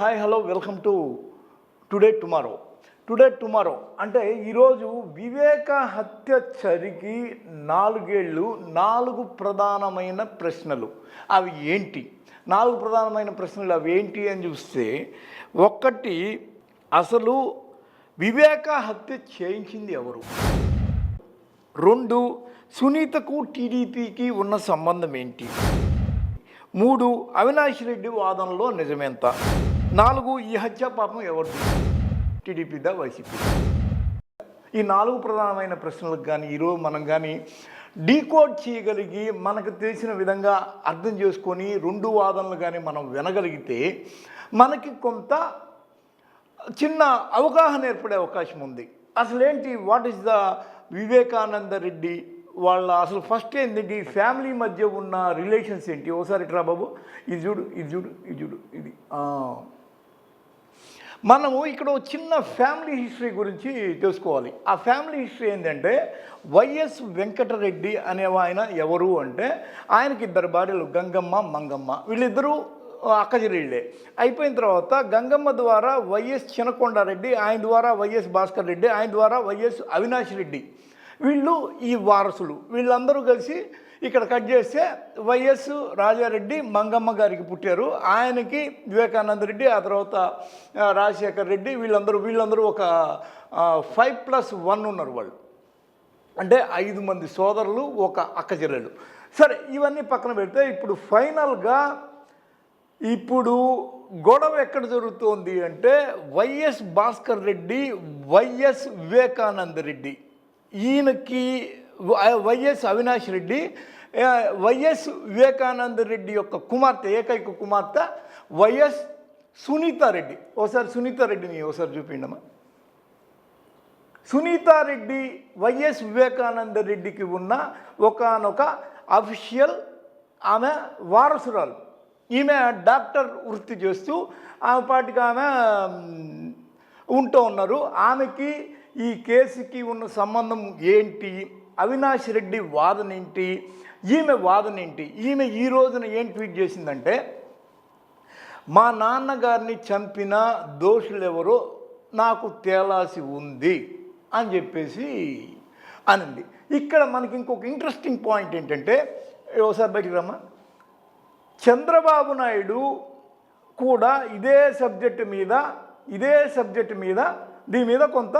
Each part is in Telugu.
Hi hello welcome to today tomorrow today tomorrow అంటే ఈరోజు వివేక హత్య చరికి నాలుగేళ్ళు నాలుగు ప్రధానమైన ప్రశ్నలు. అవి ఏంటి? నాలుగు ప్రధానమైన ప్రశ్నలు అవి ఏంటి అని చూస్తే ఒక్కటి అసలు వివేక హత్య చేయించింది ఎవరు? రెండు సునీతకు టీడీపీకి ఉన్న సంబంధం ఏంటి? మూడు అవినాష్ రెడ్డి వాదనలో నిజమెంత? నాలుగు ఈ హత్య పాపం ఎవరు టీడీపీదా వైసీపీ ఈ నాలుగు ప్రధానమైన ప్రశ్నలకు కానీ ఈరోజు మనం కానీ డీకోడ్ చేయగలిగి మనకు తెలిసిన విధంగా అర్థం చేసుకొని రెండు వాదనలు కానీ మనం వినగలిగితే మనకి కొంత చిన్న అవగాహన ఏర్పడే అవకాశం ఉంది. అసలు ఏంటి what is the Vivekananda Reddy వాళ్ళ అసలు ఫస్ట్ ఏంటంటే ఈ ఫ్యామిలీ మధ్య ఉన్న రిలేషన్స్ ఏంటి? ఒకసారి ఇట్రా బాబు. ఇది చూడు ఇది చూడు ఇది చూడు ఇది. మనము ఇక్కడ ఒక చిన్న ఫ్యామిలీ హిస్టరీ గురించి తెలుసుకోవాలి. ఆ ఫ్యామిలీ హిస్టరీ ఏంటంటే వైఎస్ వెంకటరెడ్డి అనే ఆయన ఎవరు అంటే ఆయనకి ఇద్దరు భార్యలు గంగమ్మ మంగమ్మ. వీళ్ళిద్దరూ అక్కజిరిళ్ళే. అయిపోయిన తర్వాత గంగమ్మ ద్వారా వైఎస్ చినకొండారెడ్డి ఆయన ద్వారా వైఎస్ భాస్కర్ రెడ్డి ఆయన ద్వారా వైఎస్ అవినాష్ రెడ్డి. వీళ్ళు ఈ వారసులు. వీళ్ళందరూ కలిసి ఇక్కడ కట్ చేస్తే వైఎస్ రాజారెడ్డి మంగమ్మ గారికి పుట్టారు. ఆయనకి వివేకానంద రెడ్డి ఆ తర్వాత రాజశేఖర రాజశేఖర్ రెడ్డి వీళ్ళందరూ వీళ్ళందరూ ఒక ఫైవ్ ప్లస్ వన్ ఉన్నారు వాళ్ళు. అంటే ఐదు మంది సోదరులు ఒక అక్క సరే ఇవన్నీ పక్కన పెడితే ఇప్పుడు ఫైనల్గా ఇప్పుడు గొడవ ఎక్కడ జరుగుతోంది అంటే వైఎస్ భాస్కర్ రెడ్డి వైఎస్ వివేకానంద రెడ్డి. ఈయనకి వైఎస్ అవినాష్ రెడ్డి వైఎస్ వివేకానంద రెడ్డి యొక్క కుమార్తె ఏకైక కుమార్తె వైఎస్ సునీతారెడ్డి ఓసారి సునీతారెడ్డిని ఒకసారి చూపిండమ్మా సునీతారెడ్డి వైఎస్ వివేకానంద రెడ్డికి ఉన్న ఒకనొక అఫీషియల్ ఆమె వారసురాలు. ఈమె డాక్టర్ వృత్తి చేస్తూ ఆమె పాటికి ఆమె ఉంటూ ఉన్నారు. ఆమెకి ఈ కేసుకి ఉన్న సంబంధం ఏంటి? అవినాష్ రెడ్డి వాదన ఏంటి? ఈమె వాదన ఏంటి? ఈమె ఈ రోజున ఏం ట్వీట్ చేసిందంటే మా నాన్నగారిని చంపిన దోషులెవరో నాకు తేలాసి ఉంది అని చెప్పేసి అనింది. ఇక్కడ మనకి ఇంకొక ఇంట్రెస్టింగ్ పాయింట్ ఏంటంటే ఒకసారి బయటికి రమ్మా. చంద్రబాబు నాయుడు కూడా ఇదే సబ్జెక్టు మీద ఇదే సబ్జెక్టు మీద దీని మీద కొంత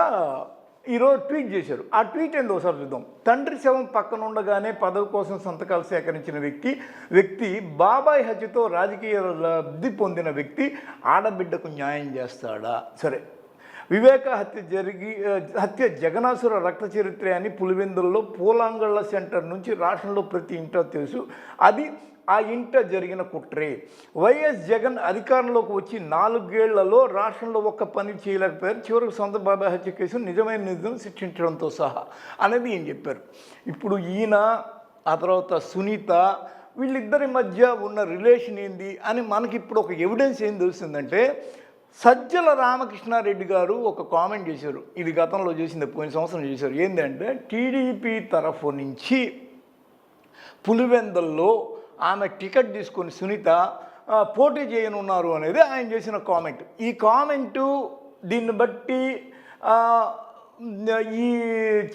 ఈరోజు ట్వీట్ చేశారు. ఆ ట్వీట్ ఏందో ఒకసారి చూద్దాం. తండ్రి శవం పక్కన ఉండగానే పదవి కోసం సంతకాలు సేకరించిన వ్యక్తి వ్యక్తి బాబాయ్ హత్యతో రాజకీయ లబ్ధి పొందిన వ్యక్తి ఆడబిడ్డకు న్యాయం చేస్తాడా? సరే వివేక హత్య జరిగి హత్య జగనాసుర రక్త చరిత్ర అని పులివెందుల్లో పూలాంగళ్ళ సెంటర్ నుంచి రాష్ట్రంలో ప్రతి ఇంటో తెలుసు. అది ఆ ఇంట జరిగిన కుట్రే. వైఎస్ జగన్ అధికారంలోకి వచ్చి నాలుగేళ్ళలో రాష్ట్రంలో ఒక్క పని చేయలేకపోయారు. చివరికి సొంత బాబాయ్ హత్య కేసు నిజమైన నిజం శిక్షించడంతో సహా అనేది ఏం చెప్పారు. ఇప్పుడు ఈయన ఆ తర్వాత సునీత వీళ్ళిద్దరి మధ్య ఉన్న రిలేషన్ ఏంది అని మనకి ఇప్పుడు ఒక ఎవిడెన్స్ ఏం తెలుస్తుందంటే సజ్జల రామకృష్ణారెడ్డి గారు ఒక కామెంట్ చేశారు. ఇది గతంలో చేసింది పోయిన సంవత్సరం చేశారు. ఏంటంటే టీడీపీ తరఫు నుంచి పులివెందల్లో ఆమె టికెట్ తీసుకొని సునీత పోటీ చేయనున్నారు అనేది ఆయన చేసిన కామెంట్. ఈ కామెంటు దీన్ని బట్టి ఈ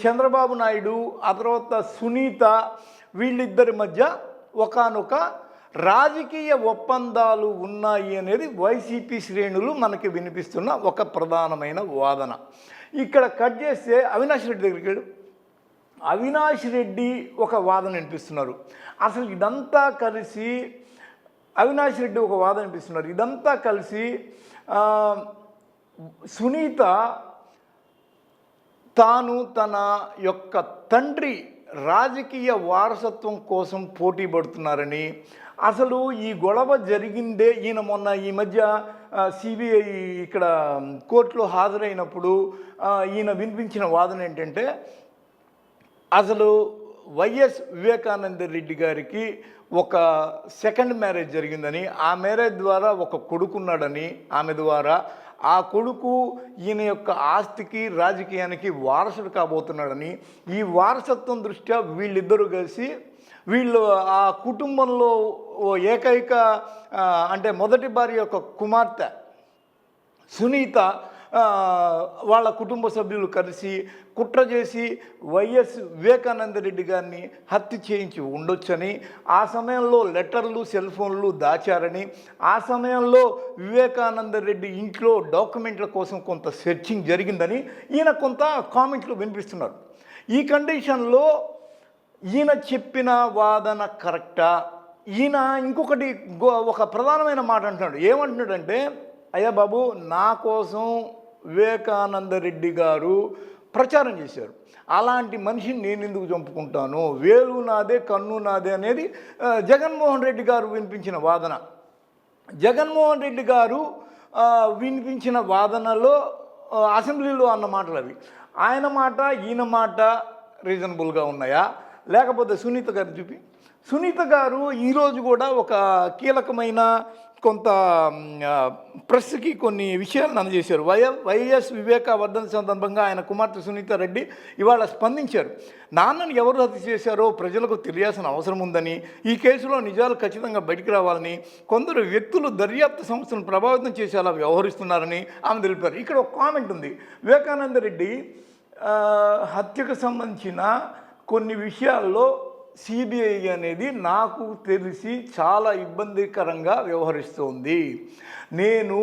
చంద్రబాబు నాయుడు ఆ తర్వాత సునీత వీళ్ళిద్దరి మధ్య ఒకానొక రాజకీయ ఒప్పందాలు ఉన్నాయి అనేది వైసీపీ శ్రేణులు మనకి వినిపిస్తున్న ఒక ప్రధానమైన వాదన. ఇక్కడ కట్ చేస్తే అవినాష్ రెడ్డి దగ్గరికి వెళ్ళు. అవినాష్ రెడ్డి ఒక వాదన వినిపిస్తున్నారు. అసలు ఇదంతా కలిసి అవినాష్ రెడ్డి ఒక వాదన వినిపిస్తున్నారు. ఇదంతా కలిసి సునీత తాను తన యొక్క తండ్రి రాజకీయ వారసత్వం కోసం పోటీ పడుతున్నారని అసలు ఈ గొడవ జరిగిందే ఈయన మొన్న ఈ మధ్య సిబిఐ ఇక్కడ కోర్టులో హాజరైనప్పుడు ఈయన వినిపించిన వాదన ఏంటంటే అసలు వైఎస్ వివేకానంద రెడ్డి గారికి ఒక సెకండ్ మ్యారేజ్ జరిగిందని ఆ మ్యారేజ్ ద్వారా ఒక కొడుకున్నాడని ఆమె ద్వారా ఆ కొడుకు ఈయన యొక్క ఆస్తికి రాజకీయానికి వారసుడు కాబోతున్నాడని ఈ వారసత్వం దృష్ట్యా వీళ్ళిద్దరూ కలిసి వీళ్ళు ఆ కుటుంబంలో ఓ ఏకైక అంటే మొదటి భార్య యొక్క కుమార్తె సునీత వాళ్ళ కుటుంబ సభ్యులు కలిసి కుట్ర చేసి వైఎస్ వివేకానంద రెడ్డి గారిని హత్య చేయించి ఉండొచ్చని ఆ సమయంలో లెటర్లు సెల్ ఫోన్లు దాచారని ఆ సమయంలో వివేకానంద రెడ్డి ఇంట్లో డాక్యుమెంట్ల కోసం కొంత సెర్చింగ్ జరిగిందని ఈయన కొంత కామెంట్లు వినిపిస్తున్నారు. ఈ కండిషన్లో ఈయన చెప్పిన వాదన కరెక్టా? ఈయన ఇంకొకటి గో- ఒక ప్రధానమైన మాట అంటున్నాడు. ఏమంటున్నాడంటే అయ్యా బాబు నా కోసం వివేకానంద రెడ్డి గారు ప్రచారం చేశారు. అలాంటి మనిషిని నేను ఎందుకు చంపుకుంటాను? వేలు నాదే కన్ను నాదే అనేది జగన్మోహన్ రెడ్డి గారు వినిపించిన వాదన. జగన్మోహన్ రెడ్డి గారు వినిపించిన వాదనలో అసెంబ్లీలో అన్న మాటలు అవి. ఆయన మాట ఈయన మాట రీజనబుల్గా ఉన్నాయా? లేకపోతే సునీత గారు చూపి సునీత గారు ఈరోజు కూడా ఒక కీలకమైన కొంత ప్రెస్కి కొన్ని విషయాలను అందజేశారు. వై వైఎస్ వివేకావర్ధన్ సందర్భంగా ఆయన కుమార్తె సునీత రెడ్డి ఇవాళ స్పందించారు. నాన్నని ఎవరు హత్య చేశారో ప్రజలకు తెలియాల్సిన అవసరం ఉందని ఈ కేసులో నిజాలు ఖచ్చితంగా బయటికి రావాలని కొందరు వ్యక్తులు దర్యాప్తు సంస్థను ప్రభావితం చేసేలా వ్యవహరిస్తున్నారని ఆమె తెలిపారు. ఇక్కడ ఒక కామెంట్ ఉంది. వివేకానంద రెడ్డి హత్యకు సంబంధించిన కొన్ని విషయాల్లో సిబిఐ అనేది నాకు తెలిసి చాలా ఇబ్బందికరంగా వ్యవహరిస్తోంది. నేను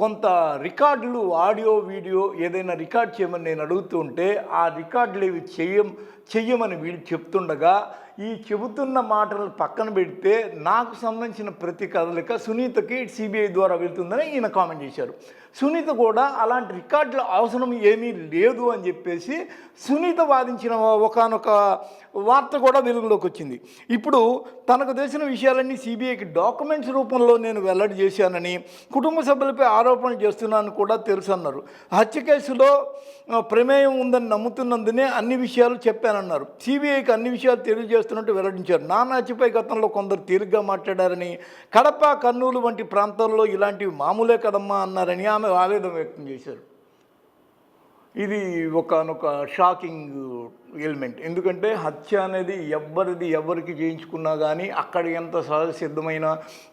కొంత రికార్డులు ఆడియో వీడియో ఏదైనా రికార్డ్ చేయమని నేను అడుగుతుంటే ఆ రికార్డులు ఇవి చేయం చెయ్యమని వీళ్ళు చెప్తుండగా ఈ చెబుతున్న మాటలు పక్కన పెడితే నాకు సంబంధించిన ప్రతి కదలిక సునీతకి సిబిఐ ద్వారా వెళ్తుందని ఈయన కామెంట్ చేశారు. సునీత కూడా అలాంటి రికార్డుల అవసరం ఏమీ లేదు అని చెప్పేసి సునీత వాదించిన ఒకనొక వార్త కూడా వెలుగులోకి వచ్చింది. ఇప్పుడు తనకు తెలిసిన విషయాలన్నీ సిబిఐకి డాక్యుమెంట్స్ రూపంలో నేను వెల్లడి చేశానని కుటుంబ సభ్యులపై ఆరోపణలు చేస్తున్నాను కూడా తెలుసు అన్నారు హత్య కేసులో ప్రమేయం ఉందని నమ్ముతున్నందునే అన్ని విషయాలు చెప్పాను చెప్పానన్నారు సిబిఐకి అన్ని విషయాలు తెలియజేస్తున్నట్టు వెల్లడించారు. నానాచిపై గతంలో కొందరు తేలిగ్గా మాట్లాడారని కడప కర్నూలు వంటి ప్రాంతాల్లో ఇలాంటివి మామూలే కదమ్మా అన్నారని ఆమె ఆవేదన వ్యక్తం చేశారు. ఇది ఒకనొక షాకింగ్ ఎలిమెంట్. ఎందుకంటే హత్య అనేది ఎవ్వరిది ఎవరికి చేయించుకున్నా కానీ అక్కడ ఎంత సహజ సిద్ధమైన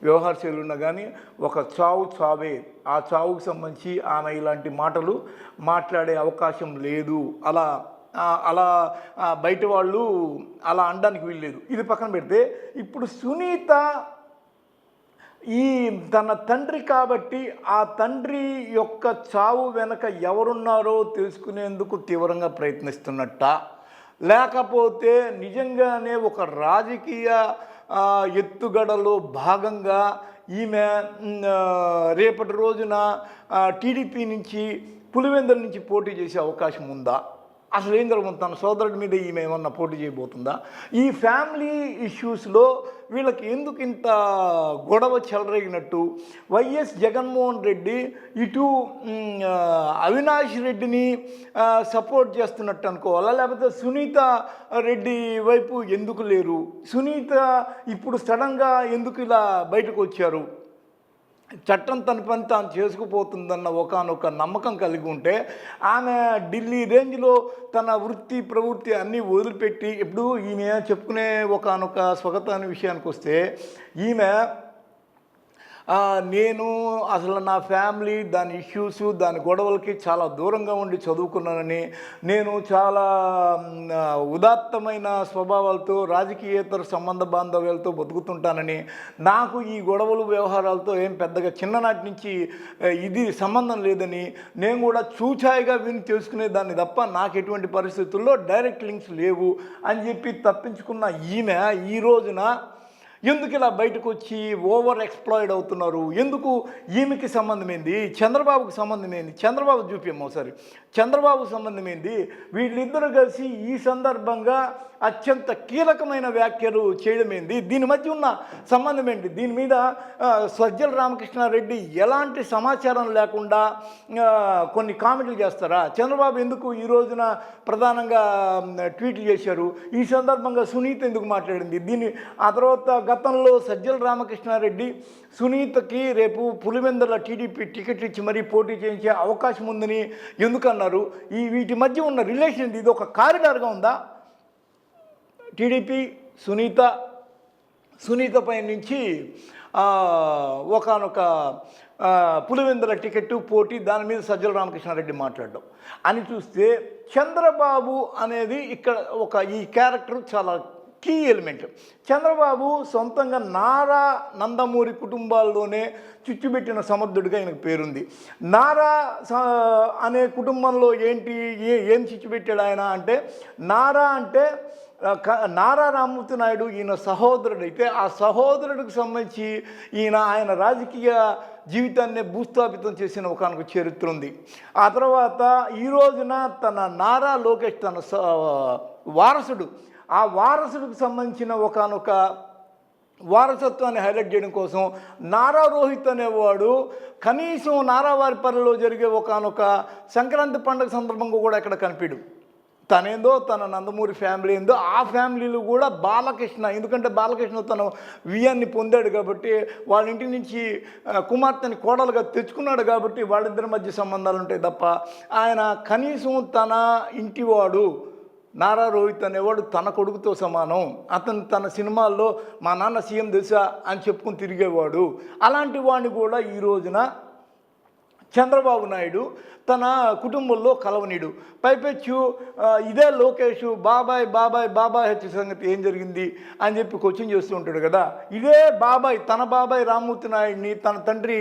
వ్యవహార శైలి ఉన్నా కానీ ఒక చావు చావే. ఆ చావుకు సంబంధించి ఆమె ఇలాంటి మాటలు మాట్లాడే అవకాశం లేదు. అలా అలా బయట వాళ్ళు అలా అనడానికి వీల్లేదు. ఇది పక్కన పెడితే ఇప్పుడు సునీత ఈ తన తండ్రి కాబట్టి ఆ తండ్రి యొక్క చావు వెనక ఎవరున్నారో తెలుసుకునేందుకు తీవ్రంగా ప్రయత్నిస్తున్నట్ట. లేకపోతే నిజంగానే ఒక రాజకీయ ఎత్తుగడలో భాగంగా ఈమె రేపటి రోజున టీడీపీ నుంచి పులివెందుల నుంచి పోటీ చేసే అవకాశం ఉందా? అసలు ఏం జరుగుతుంది? తన సోదరుడి మీద ఈమె ఏమన్నా పోటీ చేయబోతుందా? ఈ ఫ్యామిలీ ఇష్యూస్లో వీళ్ళకి ఎందుకు ఇంత గొడవ చెలరేగినట్టు? వైఎస్ జగన్మోహన్ రెడ్డి ఇటు అవినాష్ రెడ్డిని సపోర్ట్ చేస్తున్నట్టు అనుకోవాలా? లేకపోతే సునీత రెడ్డి వైపు ఎందుకు లేరు? సునీత ఇప్పుడు సడన్గా ఎందుకు ఇలా బయటకు వచ్చారు? చట్టం తన పని తాను చేసుకుపోతుందన్న ఒకనొక నమ్మకం కలిగి ఉంటే ఆమె ఢిల్లీ రేంజ్లో తన వృత్తి ప్రవృత్తి అన్నీ వదిలిపెట్టి ఇప్పుడు ఈమె చెప్పుకునే ఒకనొక స్వగతాన్ని విషయానికి వస్తే ఈమె నేను అసలు నా ఫ్యామిలీ దాని ఇష్యూస్ దాని గొడవలకి చాలా దూరంగా ఉండి చదువుకున్నానని నేను చాలా ఉదాత్తమైన స్వభావాలతో రాజకీయేతర సంబంధ బాంధవ్యాలతో బతుకుతుంటానని నాకు ఈ గొడవలు వ్యవహారాలతో ఏం పెద్దగా చిన్ననాటి నుంచి ఇది సంబంధం లేదని నేను కూడా చూచాయిగా విని తెలుసుకునే దాన్ని తప్ప నాకు ఎటువంటి పరిస్థితుల్లో డైరెక్ట్ లింక్స్ లేవు అని చెప్పి తప్పించుకున్న ఈమె ఈ రోజున ఎందుకు ఇలా బయటకు వచ్చి ఓవర్ ఎక్స్ప్లాయిడ్ అవుతున్నారు? ఎందుకు ఈమెకి సంబంధమైంది? చంద్రబాబుకు చంద్రబాబుకి చంద్రబాబు చూపించమ్మ ఒకసారి. చంద్రబాబు సంబంధం ఏంది వీళ్ళిద్దరూ కలిసి ఈ సందర్భంగా అత్యంత కీలకమైన వ్యాఖ్యలు చేయడమైంది? దీని మధ్య ఉన్న సంబంధం ఏంటి దీని మీద సజ్జల రామకృష్ణారెడ్డి ఎలాంటి సమాచారం లేకుండా కొన్ని కామెంట్లు చేస్తారా? చంద్రబాబు ఎందుకు ఈ రోజున ప్రధానంగా ట్వీట్లు చేశారు? ఈ సందర్భంగా సునీత ఎందుకు మాట్లాడింది? దీన్ని ఆ తర్వాత గతంలో సజ్జల రామకృష్ణారెడ్డి సునీతకి రేపు పులివెందల టీడీపీ టికెట్ ఇచ్చి మరీ పోటీ చేయించే అవకాశం ఉందని ఎందుకన్నారు? ఈ వీటి మధ్య ఉన్న రిలేషన్ ఇది ఒక కారిడార్గా ఉందా? టీడీపీ సునీత సునీత పై నుంచి ఒకనొక ఆ, పులివెందుల టికెట్ పోటీ దాని మీద సజ్జల రామకృష్ణారెడ్డి మాట్లాడడం. అని చూస్తే చంద్రబాబు అనేది ఇక్కడ ఒక ఈ క్యారెక్టర్ చాలా కీ ఎలిమెంట్ చంద్రబాబు సొంతంగా నారా నందమూరి కుటుంబాల్లోనే చుచ్చుబెట్టిన సమర్థుడిగా ఆయనకు పేరుంది. నారా స- అనే కుటుంబంలో ఏంటి ఏ ఏం చిచ్చుబెట్టాడు ఆయన అంటే నారా అంటే క- నారా రామమూర్తి నాయుడు ఈయన సహోదరుడు అయితే ఆ సహోదరుడికి సంబంధించి ఈయన ఆయన రాజకీయ జీవితాన్ని భూస్థాపితం చేసిన ఒకనొక చరిత్ర ఉంది. ఆ తర్వాత ఈ రోజున తన నారా లోకేష్ తన స- వారసుడు ఆ వారసుడికి సంబంధించిన ఒకనొక వారసత్వాన్ని హైలైట్ చేయడం కోసం నారా రోహిత్ అనేవాడు కనీసం నారావారిపల్లిలో జరిగే ఒకనొక సంక్రాంతి పండుగ సందర్భంగా కూడా ఇక్కడ కనిపించడు. తనేందో తన నందమూరి ఫ్యామిలీ ఏందో ఆ ఫ్యామిలీలు కూడా బాలకృష్ణ ఎందుకంటే బాలకృష్ణ తన వియాన్ని పొందాడు కాబట్టి వాళ్ళ ఇంటి నుంచి కుమార్తెని కోడలుగా తెచ్చుకున్నాడు కాబట్టి వాళ్ళిద్దరి మధ్య సంబంధాలు ఉంటాయి తప్ప ఆయన కనీసం తన ఇంటివాడు నారా రోహిత్ అనేవాడు తన కొడుకుతో సమానం. అతను తన సినిమాల్లో మా నాన్న సీఎం దశ అని చెప్పుకుని తిరిగేవాడు. అలాంటి వాడిని కూడా ఈ రోజున చంద్రబాబు నాయుడు తన కుటుంబంలో కలవనీడు పైపెచ్చు ఇదే లోకేష్ బాబాయ్ బాబాయ్ బాబాయ్ హత్య సంగతి ఏం జరిగింది? అని చెప్పి క్వశ్చన్ చేస్తూ ఉంటాడు కదా. ఇదే బాబాయ్ తన బాబాయ్ రామ్మూర్తి నాయుడిని తన తండ్రి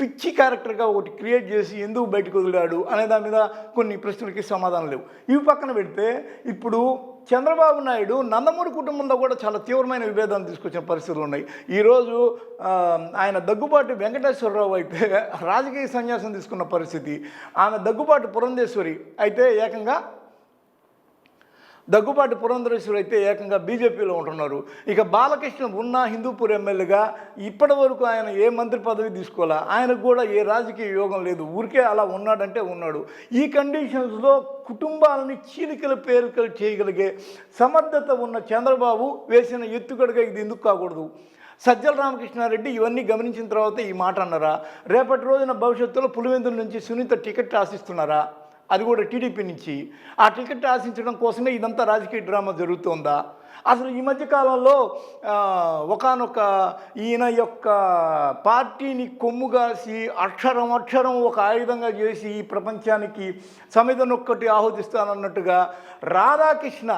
పిచ్చి క్యారెక్టర్గా ఒకటి క్రియేట్ చేసి ఎందుకు బయటకు వదిలాడు అనే దాని మీద కొన్ని ప్రశ్నలకి సమాధానం లేవు. ఇవి పక్కన పెడితే ఇప్పుడు చంద్రబాబు నాయుడు నందమూరి కుటుంబంలో కూడా చాలా తీవ్రమైన విభేదాలు తీసుకొచ్చిన పరిస్థితులు ఉన్నాయి. ఈరోజు ఆయన దగ్గుబాటు వెంకటేశ్వరరావు అయితే రాజకీయ సన్యాసం తీసుకున్న పరిస్థితి ఆమె దగ్గుబాటు పురంధేశ్వరి అయితే ఏకంగా దగ్గుబాటి పురంధరేశ్వరి అయితే ఏకంగా బీజేపీలో ఉంటున్నారు. ఇక బాలకృష్ణ ఉన్న హిందూపూర్ ఎమ్మెల్యేగా ఇప్పటి వరకు ఆయన ఏ మంత్రి పదవి తీసుకోవాలా? ఆయనకు కూడా ఏ రాజకీయ యోగం లేదు. ఊరికే అలా ఉన్నాడంటే ఉన్నాడు. ఈ కండిషన్స్లో కుటుంబాలని చీలికలు పేరుకలు చేయగలిగే సమర్థత ఉన్న చంద్రబాబు వేసిన ఎత్తుగడగా ఇది ఎందుకు కాకూడదు? సజ్జల రామకృష్ణారెడ్డి ఇవన్నీ గమనించిన తర్వాత ఈ మాట అన్నారా? రేపటి రోజున భవిష్యత్తులో పులివెందుల నుంచి సునీత టికెట్ ఆశిస్తున్నారా? అది కూడా టీడీపీ నుంచి. ఆ టికెట్ ఆశించడం కోసమే ఇదంతా రాజకీయ డ్రామా జరుగుతోందా? అసలు ఈ మధ్యకాలంలో ఒకనొక ఈయన యొక్క పార్టీని కొమ్ముగాసి అక్షరం అక్షరం ఒక ఆయుధంగా చేసి ఈ ప్రపంచానికి సమిధనొక్కటి ఆహుతిస్తానన్నట్టుగా రాధాకృష్ణ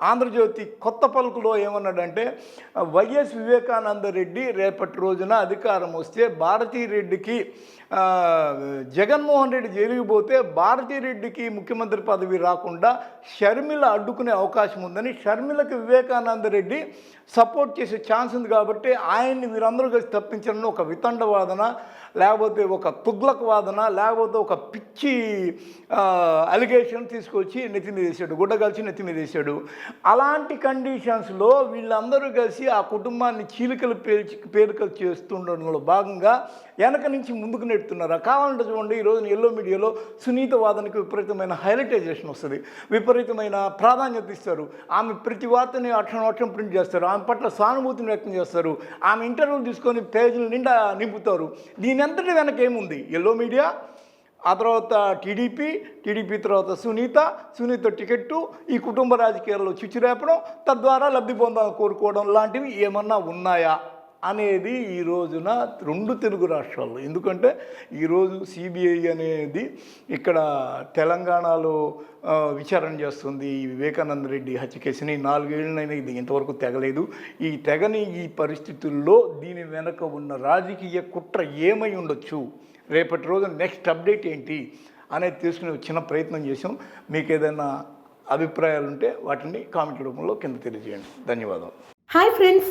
ఆంధ్రజ్యోతి కొత్త పలుకులో ఏమన్నాడంటే వైఎస్ వివేకానంద రెడ్డి రేపటి రోజున అధికారం వస్తే భారతీరెడ్డికి జగన్మోహన్ రెడ్డి జైలుకి పోతే ముఖ్యమంత్రి పదవి రాకుండా షర్మిల అడ్డుకునే అవకాశం ఉందని షర్మిలకు వివేకానంద రెడ్డి సపోర్ట్ చేసే ఛాన్స్ ఉంది కాబట్టి ఆయన్ని వీరందరూ కలిసి తప్పించాలని ఒక వితండవాదన లేకపోతే ఒక తుగ్లక్ వాదన లేకపోతే ఒక పిచ్చి అలిగేషన్ తీసుకొచ్చి నెత్తి మీద వేసాడు గుడ్డ కలిసి నెత్తి మీద వేసాడు. అలాంటి కండిషన్స్లో వీళ్ళందరూ కలిసి ఆ కుటుంబాన్ని చీలికలు పేల్చి పేలికలు చేస్తుండడంలో భాగంగా వెనక నుంచి ముందుకు నెడుతున్నారు. కావాలంటే చూడండి ఈరోజు ఎల్లో మీడియాలో సునీత వాదనకి విపరీతమైన హైలైటైజేషన్ వస్తుంది. విపరీతమైన ప్రాధాన్యత ఇస్తారు. ఆమె ప్రతి వార్తని అక్షరం ప్రింట్ చేస్తారు. ఆమె పట్ల సానుభూతిని వ్యక్తం చేస్తారు. ఆమె ఇంటర్వ్యూలు తీసుకొని పేజీలు నిండా నింపుతారు. దీని దీనంతటి వెనక ఏముంది? ఎల్లో మీడియా ఆ తర్వాత టీడీపీ టీడీపీ తర్వాత సునీత సునీత టికెట్టు ఈ కుటుంబ రాజకీయాల్లో చిచ్చురేపడం తద్వారా లబ్ధి పొందాలని కోరుకోవడం లాంటివి ఏమన్నా ఉన్నాయా? అనేది ఈ రోజున రెండు తెలుగు రాష్ట్రాల్లో. ఎందుకంటే ఈరోజు సిబిఐ అనేది ఇక్కడ తెలంగాణలో విచారణ చేస్తుంది. ఈ వివేకానంద రెడ్డి హత్య కేసుని నాలుగేళ్ళనైనా ఇది ఇంతవరకు తెగలేదు. ఈ తెగని ఈ పరిస్థితుల్లో దీని వెనక ఉన్న రాజకీయ కుట్ర ఏమై ఉండొచ్చు? రేపటి రోజు నెక్స్ట్ అప్డేట్ ఏంటి? అనేది తీసుకునే చిన్న ప్రయత్నం చేసాం మీకు ఏదైనా అభిప్రాయాలుంటే వాటిని కామెంట్ రూపంలో కింద తెలియజేయండి. ధన్యవాదాలు. Hi friends!